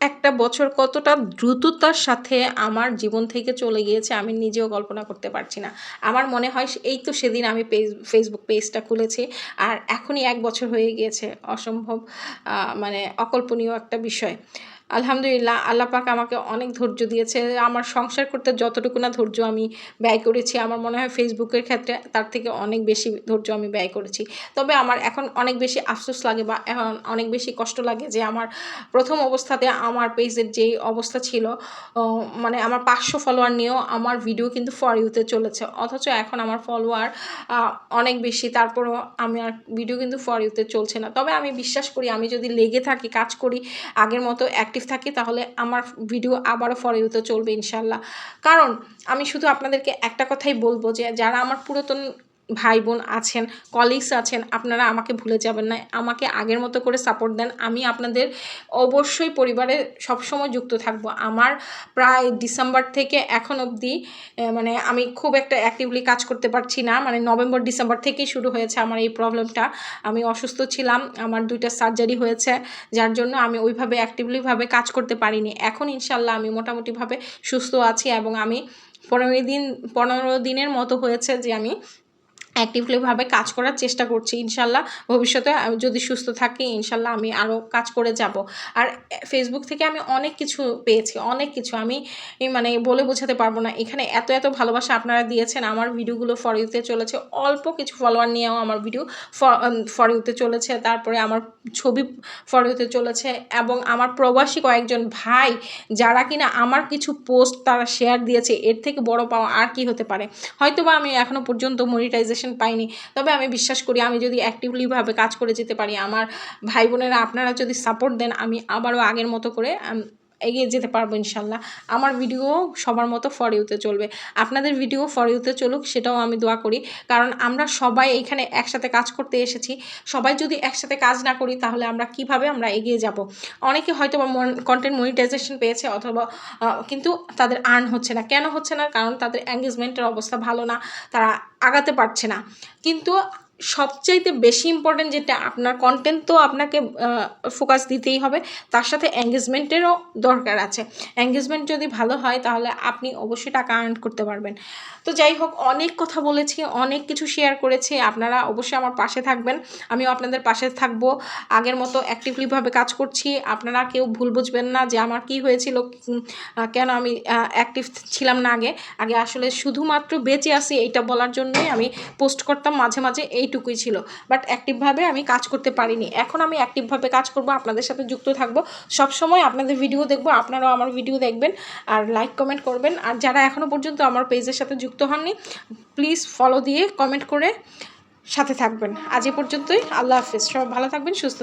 একটা বছর কতটা দ্রুততার সাথে আমার জীবন থেকে চলে গিয়েছে, আমি নিজেও কল্পনা করতে পারছি না। আমার মনে হয় এই তো সেদিন আমি ফেসবুক পেজটা খুলেছি, আর এখনই এক বছর হয়ে গিয়েছে, অসম্ভব মানে অকল্পনীয় একটা বিষয়। আলহামদুলিল্লাহ, আল্লাহ পাক আমাকে অনেক ধৈর্য দিয়েছে। আমার সংসার করতে যতটুকু না ধৈর্য আমি ব্যয় করেছি, আমার মনে হয় ফেসবুকের ক্ষেত্রে তার থেকে অনেক বেশি ধৈর্য আমি ব্যয় করেছি। তবে আমার এখন অনেক বেশি আফসোস লাগে বা এখন অনেক বেশি কষ্ট লাগে যে আমার প্রথম অবস্থাতে আমার পেজের যেই অবস্থা ছিল মানে আমার পাঁচশো ফলোয়ার নিয়েও আমার ভিডিও কিন্তু ফর ইউতে চলেছে। অথচ এখন আমার ফলোয়ার অনেক বেশি, তারপরও আমি আর ভিডিও কিন্তু ফর ইউতে চলছে না। তবে আমি বিশ্বাস করি, আমি যদি লেগে থাকি, কাজ করি, আগের মতো অ্যাক্টিভ থাকি, তাহলে আমার ভিডিও আবারও ফর চলবে ইনশাল্লাহ। কারণ, আমি শুধু আপনাদেরকে একটা কথাই বলব যে, যারা আমার পুরাতন ভাই বোন আছেন কলিগস আছেন, আপনারা আমাকে ভুলে যাবেন না। আমাকে আগের মতো করে সাপোর্ট দেন। আমি আপনাদের অবশ্যই পরিবারে সবসময় যুক্ত থাকব। আমার প্রায় ডিসেম্বর থেকে এখন অবধি মানে আমি খুব একটা অ্যাক্টিভলি কাজ করতে পারছি না। মানে নভেম্বর, ডিসেম্বর থেকেই শুরু হয়েছে আমার এই প্রবলেমটা আমি অসুস্থ ছিলাম, আমার দুইটা সার্জারি হয়েছে, যার জন্য আমি ওইভাবে অ্যাক্টিভলিভাবে কাজ করতে পারিনি। এখন ইনশাল্লাহ আমি মোটামুটিভাবে সুস্থ আছি এবং আমি পনেরো দিন, পনেরো দিনের মতো হয়েছে যে আমি অ্যাক্টিভলিভাবে কাজ করার চেষ্টা করছি, ইনশাল্লাহ ভবিষ্যতে যদি সুস্থ থাকি, ইনশাল্লাহ আমি আরও কাজ করে যাব। আর ফেসবুক থেকে আমি অনেক কিছু পেয়েছি, অনেক কিছু। আমি মানে বলে বোঝাতে পারব না, এখানে এত এত ভালোবাসা আপনারা দিয়েছেন, আমার ভিডিওগুলো ফর ইউতে চলেছে, অল্প কিছু ফলোয়ার নিয়েও আমার ভিডিও ফর ইউতে চলেছে, তারপরে আমার ছবি ফর ইউতে চলেছে এবং আমার প্রবাসী কয়েকজন ভাই, যারা কিনা আমার কিছু পোস্ট তারা শেয়ার দিয়েছে, এর থেকে বড় পাওয়া আর কি হতে পারে? হয়তো বা আমি এখনও পর্যন্ত মনিটাইজেশন পাইনি। তবে আমি বিশ্বাস করি, আমি যদি অ্যাক্টিভলিভাবে কাজ করে যেতে পারি, আমার ভাই বোনেরা আপনারা যদি সাপোর্ট দেন, আমি আবারও আগের মতো করে এগিয়ে যেতে পারব ইনশাল্লাহ। আমার ভিডিও সবার মতো ফর ইউতে চলবে। আপনাদের ভিডিও ফর ইউতে চলুক, সেটাও আমি দোয়া করি। কারণ আমরা সবাই এখানে একসাথে কাজ করতে এসেছি। সবাই যদি একসাথে কাজ না করি, তাহলে আমরা কীভাবে আমরা এগিয়ে যাব? অনেকে হয়তো কন্টেন্ট মনিটাইজেশন পেয়েছে অথবা কিন্তু তাদের আর্ন হচ্ছে না। কেন হচ্ছে না? কারণ তাদের এঙ্গেজমেন্টের অবস্থা ভালো না। তারা আগাতে পারছে না। কিন্তু সবচাইতে বেশি ইম্পর্টেন্ট যেটা আপনার কন্টেন্ট তো আপনাকে ফোকাস দিতেই হবে, তার সাথে এঙ্গেজমেন্টেরও দরকার আছে। এঙ্গেজমেন্ট যদি ভালো হয়, তাহলে আপনি অবশ্যই টাকা আর্ন করতে পারবেন। তো যাই হোক, অনেক কথা বলেছি, অনেক কিছু শেয়ার করেছি, আপনারা অবশ্যই আমার পাশে থাকবেন। আমিও আপনাদের পাশে থাকব। আগের মতো অ্যাক্টিভলিভাবে কাজ করছি, আপনারা কেউ ভুল বুঝবেন না যে আমার কি হয়েছিল কেন আমি অ্যাক্টিভ ছিলাম না আগে। আগে আসলে শুধুমাত্র বেঁচে আছি, এইটা বলার জন্যই আমি পোস্ট করতাম। মাঝে মাঝে এইটুকুই ছিল। বাট অ্যাক্টিভভাবে আমি কাজ করতে পারিনি। এখন আমি অ্যাক্টিভভাবে কাজ করব, আপনাদের সাথে যুক্ত থাকব। সবসময় আপনাদের ভিডিও দেখব, আপনারাও আমার ভিডিও দেখবেন। আর লাইক কমেন্ট করবেন। আর যারা এখনও পর্যন্ত আমার পেজের সাথে যুক্ত হননি প্লিজ ফলো দিয়ে কমেন্ট করে সাথে থাকবেন। আজ এ পর্যন্তই। আল্লাহ হাফিজ। সবাই ভালো থাকবেন, সুস্থ